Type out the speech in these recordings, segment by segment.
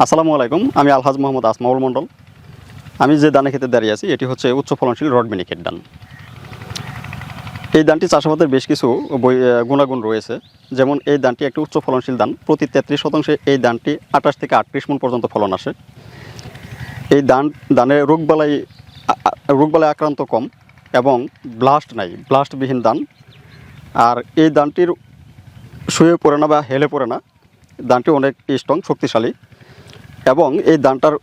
আসসালামু আলাইকুম, আমি আলহাজ মোহাম্মদ আসমাউল মণ্ডল। আমি যে দানে খেতে দাঁড়িয়ে আছি, এটি হচ্ছে উচ্চ ফলনশীল রড মিনিকেট ডান এই ধানটি চাষাবাদের বেশ কিছু গুণাগুণ রয়েছে। যেমন এই ধানটি একটি উচ্চ ফলনশীল ধান প্রতি তেত্রিশ শতাংশে এই ধানটি আঠাশ থেকে আটত্রিশ মন পর্যন্ত ফলন আসে। এই দান ধানে রোগবালাই রোগবালাই আক্রান্ত কম এবং ব্লাস্ট নাই, ব্লাস্টবিহীন ধান আর এই ধানটির শুয়ে পড়ে না বা হেলে পড়ে না ধানটি অনেক স্ট্রং, শক্তিশালী। এবং এই ধানটার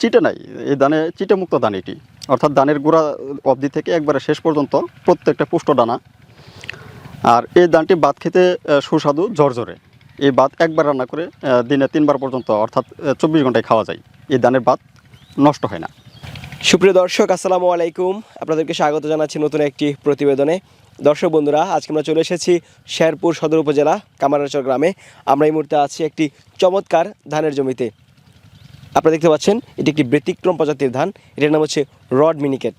চিটে নাই। এই ধানে চিটে মুক্ত ধান এটি। অর্থাৎ ধানের গোড়া অবধি থেকে একবারে শেষ পর্যন্ত প্রত্যেকটা পুষ্ট দানা। আর এই ধানটি ভাত খেতে সুস্বাদু জর্জরে এই ভাত একবার রান্না করে দিনে তিনবার পর্যন্ত, অর্থাৎ চব্বিশ ঘন্টায় খাওয়া যায়। এই ধানের ভাত নষ্ট হয় না। সুপ্রিয় দর্শক, আসসালামু আলাইকুম। আপনাদেরকে স্বাগত জানাচ্ছি নতুন একটি প্রতিবেদনে। দর্শক বন্ধুরা, আজকে আমরা চলে এসেছি শেরপুর সদর উপজেলা কামারাচর গ্রামে। আমরা এই মুহূর্তে আছি একটি চমৎকার ধানের জমিতে। আপনারা দেখতে পাচ্ছেন, এটি একটি ব্যতিক্রম প্রজাতির ধান। এটার নাম হচ্ছে রড মিনিকেট।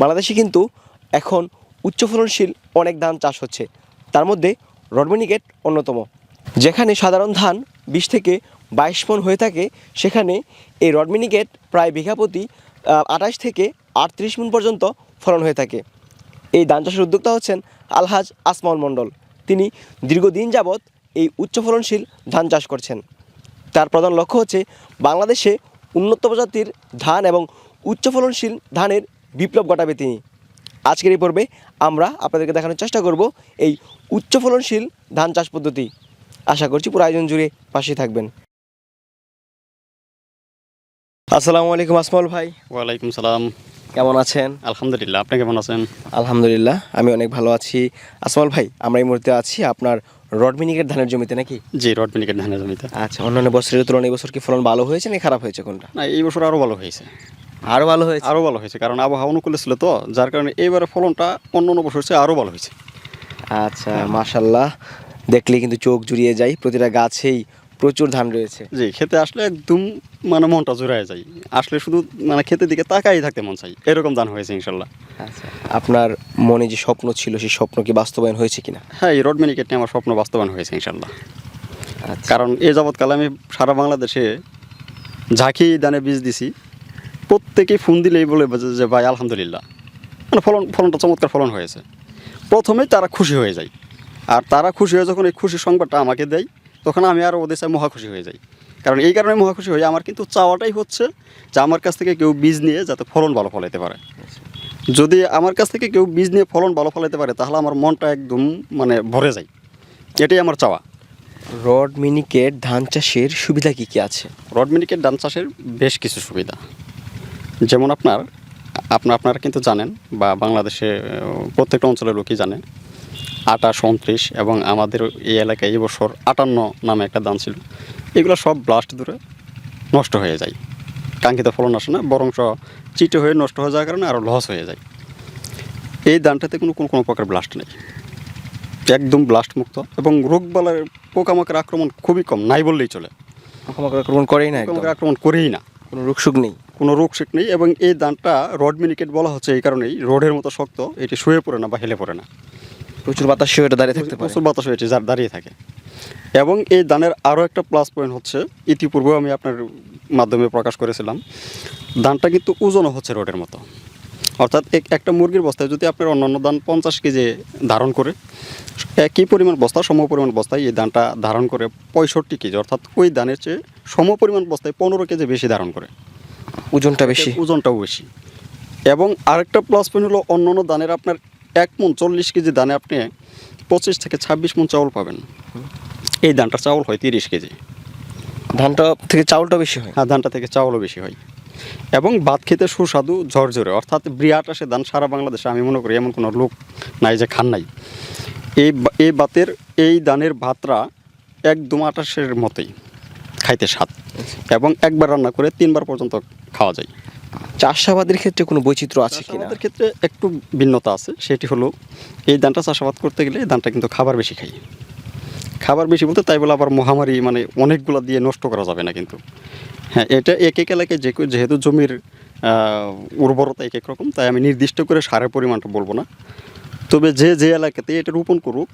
বাংলাদেশে কিন্তু এখন উচ্চ ফলনশীল অনেক ধান চাষ হচ্ছে। তার মধ্যে রড মিনিকেট অন্যতম। যেখানে সাধারণ ধান বিশ থেকে বাইশ মন হয়ে থাকে, সেখানে এই রড মিনিকেট প্রায় বিঘা প্রতি আঠাশ থেকে আটত্রিশ মন পর্যন্ত ফলন হয়ে থাকে। এই ধান চাষের উদ্যোক্তা হচ্ছেন আলহাজ আসমাউল মণ্ডল। তিনি দীর্ঘদিন যাবৎ এই উচ্চ ফলনশীল ধান চাষ করছেন। তার প্রধান লক্ষ্য হচ্ছে বাংলাদেশে উন্নত প্রজাতির ধান এবং উচ্চ ফলনশীল ধানের বিপ্লব ঘটাবে তিনি। আজকের এই পর্বে আমরা আপনাদেরকে দেখানোর চেষ্টা করব এই উচ্চ ফলনশীল ধান চাষ পদ্ধতি। আশা করছি পুরো আয়োজন জুড়ে পাশে থাকবেন। আসসালামু আলাইকুম আসমাউল ভাই। ওয়ালাইকুম সালাম। কেমন আছেন? আলহামদুলিল্লাহ আপনি কেমন আছেন? আলহামদুলিল্লাহ আমি অনেক ভালো আছি। আসমাউল ভাই আমরা এই মুহূর্তে আছি আপনার রড মিনিকেট ধানের জমিতে নাকি? জি রড মিনিকেট ধানের জমিতে। আচ্ছা অন্যান্য বছরের তুলনায় এই বছর কি ফলন ভালো হয়েছে না খারাপ হয়েছে কোনটা? না এই বছর আরও ভালো হয়েছে। আরও ভালো হয়েছে? আরও ভালো হয়েছে কারণ আবহাওয়া অনুকূলে ছিল তো যার কারণে এইবারে ফলনটা অন্য অন্য বছর হচ্ছে আরও ভালো হয়েছে। আচ্ছা মাশাল্লাহ দেখলে কিন্তু চোখ জুড়িয়ে যায় প্রতিটা গাছেই প্রচুর ধান রয়েছে। জি খেতে আসলে একদম মানে মনটা জোড়ায় যায়। আসলে শুধু মানে খেতে দিকে তাকাই থাকতে মন চাই এরকম ধান হয়েছে ইনশাল্লাহ। আচ্ছা আপনার মনে যে স্বপ্ন ছিল সেই স্বপ্ন কি বাস্তবায়ন হয়েছে কিনা? হ্যাঁ এই রোড মিনিকেট নিয়ে আমার স্বপ্ন বাস্তবায়ন হয়েছে ইনশাল্লাহ। আচ্ছা। কারণ এই যাবৎকালে আমি সারা বাংলাদেশে ঝাঁকি দানে বীজ দিছি। প্রত্যেকেই ফোন দিলেই বলে যে- যে ভাই আলহামদুলিল্লাহ। মানে ফলন ফলনটা চমৎকার ফলন হয়েছে। প্রথমেই তারা খুশি হয়ে যায়। আর তারা খুশি হয়ে যখন এই খুশির সংবাদটা আমাকে দেয় তখন আমি আরও ওদের সাথে মহা খুশি হয়ে যাই। কারণ এই কারণে মহা খুশি হয়ে আমার কিন্তু চাওয়াটাই হচ্ছে যে আমার কাছ থেকে কেউ বীজ নিয়ে যাতে ফলন ভালো ফলাইতে পারে। যদি আমার কাছ থেকে কেউ বীজ নিয়ে ফলন ভালো ফলাইতে পারে তাহলে আমার মনটা একদম মানে ভরে যায়। এটাই আমার চাওয়া। রড মিনিকেট ধান চাষের সুবিধা কী কী আছে? রড মিনিকেট ধান চাষের বেশ কিছু সুবিধা। যেমন আপনার আপনার আপনারা কিন্তু জানেন বা বাংলাদেশে প্রত্যেকটা অঞ্চলের লোকই জানে আটাশ উনত্রিশ এবং আমাদের এই এলাকায় এবছর আটান্ন নামে একটা ধান ছিল। এগুলো সব ব্লাস্ট দূরে নষ্ট হয়ে যায়। কাঙ্ক্ষিত ফলন আসে না বরং চিটে হয়ে নষ্ট হয়ে যাওয়ার কারণে আরও লস হয়ে যায়। এই ধানটাতে কোনো কোনো কোনো প্রকার ব্লাস্ট নেই। একদম ব্লাস্ট মুক্ত এবং রোগবালার পোকামাকড় আক্রমণ খুবই কম নাই বললেই চলে। পোকামাকড় আক্রমণ করেই না আক্রমণ করেই না। কোনো রোগসুখ নেই। কোনো রোগ শেক নেই এবং এই ধানটা রড মিনিকেট বলা হচ্ছে এই কারণেই রোডের মতো শক্ত এটি শুয়ে পড়ে না বা হেলে পড়ে না। প্রচুর বাতাস এটা দাঁড়িয়ে থাকতে পারে। প্রচুর বাতাস হয়েছে যার দাঁড়িয়ে থাকে। এবং এই ধানের আরও একটা প্লাস পয়েন্ট হচ্ছে ইতিপূর্বে আমি আপনার মাধ্যমে প্রকাশ করেছিলাম ধানটা কিন্তু ওজনও হচ্ছে রোডের মতো। অর্থাৎ এক- একটা মুরগির বস্তায় যদি আপনার অন্যান্য ধান পঞ্চাশ কেজি ধারণ করে একই পরিমাণ বস্তা সম পরিমাণ বস্তায় এই ধানটা ধারণ করে পঁয়ষট্টি কেজি অর্থাৎ ওই ধানের চেয়ে সম পরিমাণ বস্তায় পনেরো কেজি বেশি ধারণ করে। ওজনটা বেশি। ওজনটাও বেশি। এবং আরেকটা প্লাস পয়েন্ট হলো অন্য অন্য দানের আপনার এক মন চল্লিশ কেজি দানে আপনি পঁচিশ থেকে ছাব্বিশ মন চাউল পাবেন। এই ধানটার চাউল হয় তিরিশ কেজি। ধানটা থেকে চাউলটা বেশি হয়? আর ধানটা থেকে চাউলও বেশি হয়। এবং ভাত খেতে সুস্বাদু ঝরঝরে। অর্থাৎ বিরাট আসে ধান সারা বাংলাদেশে আমি মনে করি এমন কোনো লোক নাই যে খান নাই। এই এই ভাতের এই ধানের ভাতরা একদম আটাশের মতোই খাইতে স্বাদ। এবং একবার রান্না করে তিনবার পর্যন্ত খাওয়া যায়। চাষাবাদের ক্ষেত্রে কোনো বৈচিত্র্য আছে কিনা? চাষাবাদের ক্ষেত্রে একটু ভিন্নতা আছে। সেটি হলো এই ধানটা চাষাবাদ করতে গেলে এই ধানটা কিন্তু খাবার বেশি খাই। খাবার বেশি বলতে তাই বলে আবার মহামারী মানে অনেকগুলো দিয়ে নষ্ট করা যাবে না কিন্তু। হ্যাঁ এটা এক এক এলাকায় যে যেহেতু জমির উর্বরতা এক এক রকম তাই আমি নির্দিষ্ট করে সারের পরিমাণটা বলব না। তবে যে যে এলাকাতে এটা রোপণ করুক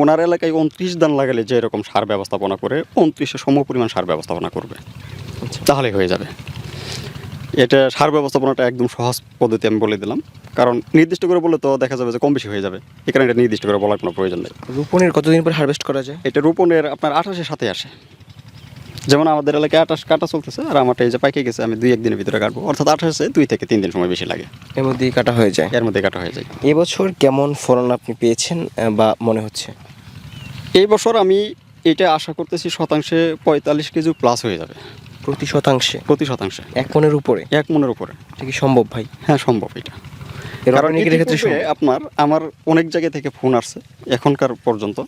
ওনার এলাকায় উনত্রিশ ধান লাগালে যে এরকম সার ব্যবস্থাপনা করে উনত্রিশে সম পরিমাণ সার ব্যবস্থাপনা করবে। আচ্ছা। তাহলে হয়ে যাবে। এটা সার ব্যবস্থাপনাটা একদম সহজ পদ্ধতি আমি বলে দিলাম। কারণ নির্দিষ্ট করে বলে তো দেখা যাবে যে কম বেশি হয়ে যাবে। কারণে এটা নির্দিষ্ট করে বলার কোনো প্রয়োজন নেই। রোপণের কতদিন পর হারভেস্ট করা যায়? এটা রোপণের আপনার আঠাশের সাথে আসে। যেমন আমাদের এলাকায় আঠাশ কাটা চলতেছে আর আমারটা এই যে পাইকে গেছে আমি দুই একদিনের ভিতরে কাটবো। অর্থাৎ আঠাশে দুই থেকে তিন দিন সময় বেশি লাগে। এর মধ্যেই কাটা হয়ে যায়। এর মধ্যে কাটা হয়ে যায়। এবছর কেমন ফলন আপনি পেয়েছেন বা মনে হচ্ছে? এই বছর আমি এটা আশা করতেছি শতাংশে পঁয়তাল্লিশ কেজি প্লাস হয়ে যাবে। প্রতি শতাংশে? প্রতি শতাংশে। এক মনের উপরে? এক মনের উপরে। এটা কি সম্ভব ভাই? হ্যাঁ সম্ভব এটা। কারণ ক্ষেত্রে আপনার আমার অনেক জায়গা থেকে ফোন আসছে এখনকার পর্যন্ত।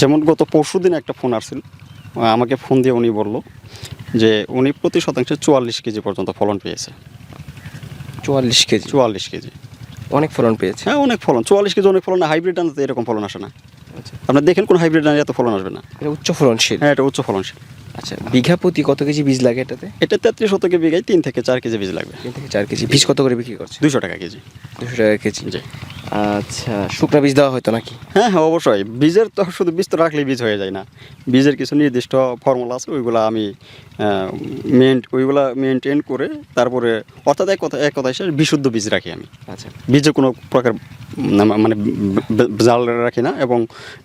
যেমন গত পরশু দিন একটা ফোন আসছিল আমাকে ফোন দিয়ে উনি বলল যে উনি প্রতি শতাংশে চুয়াল্লিশ কেজি পর্যন্ত ফলন পেয়েছে। চুয়াল্লিশ কেজি? চুয়াল্লিশ কেজি। অনেক ফলন পেয়েছে। হ্যাঁ অনেক ফলন। চুয়াল্লিশ কেজি অনেক ফলন না হাইব্রিড আনতে এরকম ফলন আসে না। আচ্ছা। আপনি দেখেন কোন হাইব্রিড না এত ফলন আসবে না। এটা উচ্চ ফলনশীল? হ্যাঁ এটা উচ্চ ফলনশীল। আচ্ছা বিঘা প্রতি কত কেজি বীজ লাগে এটাতে? এটা তেত্রিশ শতকে বিঘায় তিন থেকে চার কেজি বীজ লাগবে। তিন থেকে চার কেজি। বীজ কত করে বিক্রি করছে? দুশো টাকা কেজি। দুশো টাকা কেজি। জি। আচ্ছা শুকনা বীজ দেওয়া হয়তো নাকি? হ্যাঁ হ্যাঁ অবশ্যই। বীজের তো শুধু বীজ তো রাখলেই বীজ হয়ে যায় না। বীজের কিছু নির্দিষ্ট ফর্মুলা আছে ওইগুলো আমি মেন ওইগুলা মেনটেন করে তারপরে অর্থাৎ এক কথা এক কথা হিসেবে বিশুদ্ধ বীজ রাখি আমি। আচ্ছা। বীজে কোনো প্রকার মানে জাল রাখি না এবং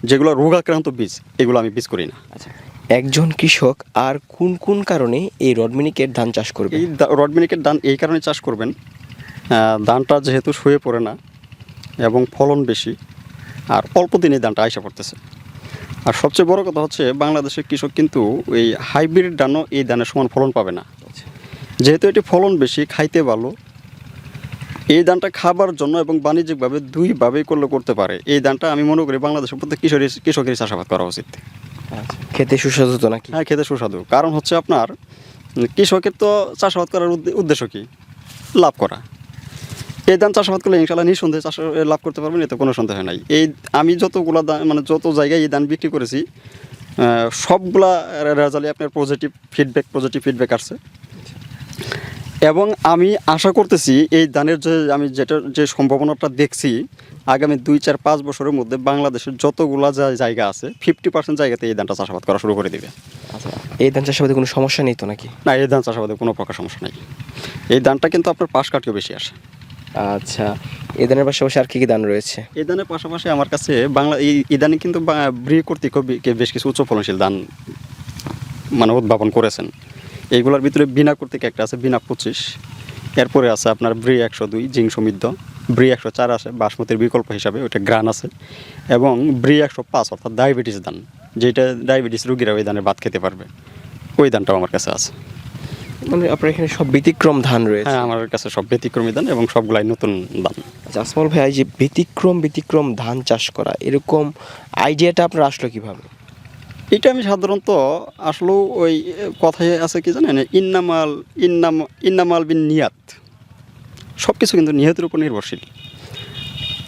যেগুলো রোগাক্রান্ত বীজ এগুলো আমি বীজ করি না। আচ্ছা। একজন কৃষক আর কোন কোন কারণে এই রডমিনিকের ধান চাষ করবে? এই রডমিনিকের ধান এই কারণে চাষ করবেন। ধানটা যেহেতু শুয়ে পড়ে না এবং ফলন বেশি আর অল্প দিনে ধানটা আইসা পড়তেছে। আর সবচেয়ে বড় কথা হচ্ছে বাংলাদেশের কৃষক কিন্তু এই হাইব্রিড ধানও এই ধানের সমান ফলন পাবে না। যেহেতু এটি ফলন বেশি খাইতে ভালো এই ধানটা খাবার জন্য এবং বাণিজ্যিকভাবে দুইভাবেই করলে করতে পারে। এই ধানটা আমি মনে করি বাংলাদেশের প্রত্যেক কৃষকের কৃষকের চাষাবাদ করা উচিত। আচ্ছা খেতে সুস্বাদু তো নাকি? হ্যাঁ খেতে সুস্বাদু। কারণ হচ্ছে আপনার কৃষকের তো চাষাবাদ করার উদ্দেশ্য কি? লাভ করা। এই ধান চাষাবাদ করলে ইনশাল্লাহ নিঃসন্দেহে চাষ লাভ করতে পারবেন এতে কোনো সন্দেহ নাই। এই আমি যতগুলা দান মানে যত জায়গায় এই ধান বিক্রি করেছি সবগুলা রেজাল্টে আপনার পজিটিভ ফিডব্যাক পজিটিভ ফিডব্যাক আসছে। এবং আমি আশা করতেছি এই ধানের যে আমি যেটা যে সম্ভাবনাটা দেখছি আগামী দুই চার পাঁচ বছরের মধ্যে বাংলাদেশের যতগুলা যা জায়গা আছে ফিফটি পার্সেন্ট জায়গাতে এই ধানটা চাষাবাদ করা শুরু করে দেবে। আচ্ছা এই ধান চাষাবাদে কোনো সমস্যা নেই তো নাকি? না এই ধান চাষাবাদে কোনো প্রকার সমস্যা নেই। এই ধানটা কিন্তু আপনার পাশ কাটিও বেশি আসে। আচ্ছা এই ধানের পাশাপাশি আর কি কি ধান রয়েছে? এই ধানের পাশাপাশি আমার কাছে বাংলা এই কিন্তু ব্রি কর্তৃক বেশ কিছু উচ্চ ফলনশীল ধান মানে উদ্ভাবন করেছেন। এইগুলোর ভিতরে বিনা কর্তৃক একটা আছে বিনা পঁচিশ। এরপরে আছে আপনার ব্রি একশো দুই, জিং সমৃদ্ধ। ব্রি একশো চার আছে, বাসমতির বিকল্প হিসাবে, ওইটা গ্রান আছে। এবং ব্রি একশো পাঁচ, অর্থাৎ ডায়াবেটিস ধান যেটা ডায়াবেটিস রুগীরা ওই ধানের ভাত খেতে পারবে। ওই ধানটাও আমার কাছে আছে। মানে আপনার এখানে সব ব্যতিক্রম ধান রয়েছে? হ্যাঁ আমার কাছে সব ব্যতিক্রমী ধান এবং সবগুলাই নতুন ধান। আচ্ছা আসমাল ভাই যে ব্যতিক্রম ব্যতিক্রম ধান চাষ করা এরকম আইডিয়াটা আপনার আসলো কীভাবে? এটা আমি সাধারণত আসলেও ওই কথায় আছে কি জানেন? ইন্নামাল ইন্নাম ইন্নামাল বিন নিয়াত। সব কিছু কিন্তু নিয়তের উপর নির্ভরশীল।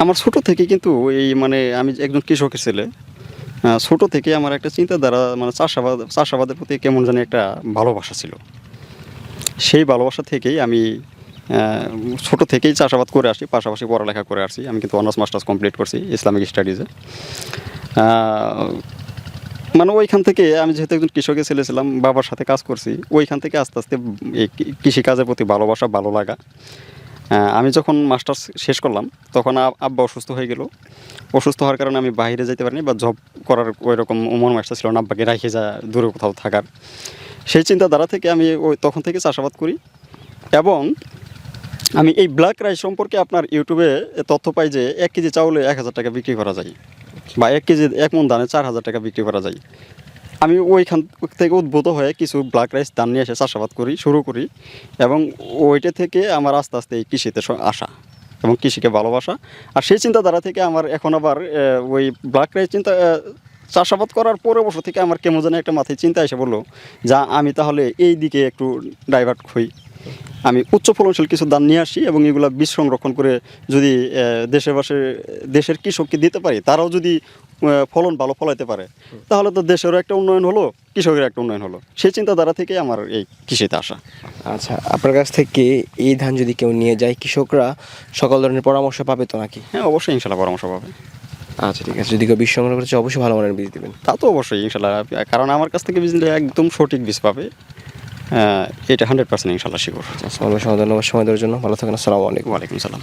আমার ছোট থেকে কিন্তু এই মানে আমি একজন কৃষকের ছেলে ছোট থেকে আমার একটা চিন্তাধারা মানে চাষাবাদ চাষাবাদের প্রতি কেমন জানি একটা ভালোবাসা ছিল। সেই ভালোবাসা থেকেই আমি ছোট থেকেই চাষাবাদ করে আসি, পাশাপাশি পড়ালেখা করে আসছি আমি কিন্তু অনার্স, মাস্টার্স কমপ্লিট করছি ইসলামিক স্টাডিজে। মানে ওইখান থেকে আমি যেহেতু একজন কৃষকের ছেলে ছিলাম, বাবার সাথে কাজ করছি, ওইখান থেকে আস্তে আস্তে এই কৃষিকাজের প্রতি ভালোবাসা, ভালো লাগা। আমি যখন মাস্টার্স শেষ করলাম, তখন আব্বা অসুস্থ হয়ে গেল। অসুস্থ হওয়ার কারণে আমি বাইরে যেতে পারিনি বা জব করার ওই রকম মন মাস্টার ছিল না, আব্বাকে রাখে যা, দূরে কোথাও থাকার। সেই চিন্তাধারা থেকে আমি ওই তখন থেকে চাষাবাদ করি। এবং আমি এই ব্ল্যাক রাইস সম্পর্কে আপনার ইউটিউবে তথ্য পাই যে এক কেজি চাউলে এক হাজার টাকা বিক্রি করা যায় বা এক কেজি এক মন ধানে চার হাজার টাকা বিক্রি করা যায়। আমি ওইখান থেকে উদ্ভূত হয়ে কিছু ব্ল্যাক রাইস ধান নিয়ে এসে চাষাবাদ করি, শুরু করি এবং ওইটা থেকে আমার আস্তে আস্তে এই কৃষিতে আসা এবং কৃষিকে ভালোবাসা। আর সেই চিন্তাধারা থেকে আমার এখন আবার ওই ব্ল্যাক রাইস চিন্তা চাষাবাদ করার পরে বছর থেকে আমার কেমন জানি একটা মাথায় চিন্তা এসে বলল যা আমি তাহলে এই দিকে একটু ডাইভার্ট হই। আমি উচ্চ ফলনশীল কিছু ধান নিয়ে আসি এবং এগুলো বীজ সংরক্ষণ করে যদি দেশের বাসে দেশের কৃষককে দিতে পারি তারাও যদি ফলন ভালো ফলাইতে পারে তাহলে তো দেশেরও একটা উন্নয়ন হলো কৃষকের একটা উন্নয়ন হলো। সেই চিন্তাধারা থেকে আমার এই কৃষিতে আসা। আচ্ছা আপনার কাছ থেকে এই ধান যদি কেউ নিয়ে যায় কৃষকরা সকল ধরনের পরামর্শ পাবে তো নাকি? হ্যাঁ অবশ্যই ইনশাল্লাহ পরামর্শ পাবে। আচ্ছা ঠিক আছে। যদি কেউ বীজ সংগ্রহ করতে চায়, অবশ্যই ভালো মানের বীজ দেবেন। তা তো অবশ্যই ইনশাল্লাহ। কারণ আমার কাছ থেকে বীজ নিলে একদম সঠিক বীজ পাবে। এটা হান্ড্রেড পার্সেন্ট ইনশাল্লাহ শিখুর আচ্ছা ধন্যবাদ। সময় দেওয়ার জন্য। ভালো থাকেন আসসালামু আলাইকুম। ওয়ালাইকুম সালাম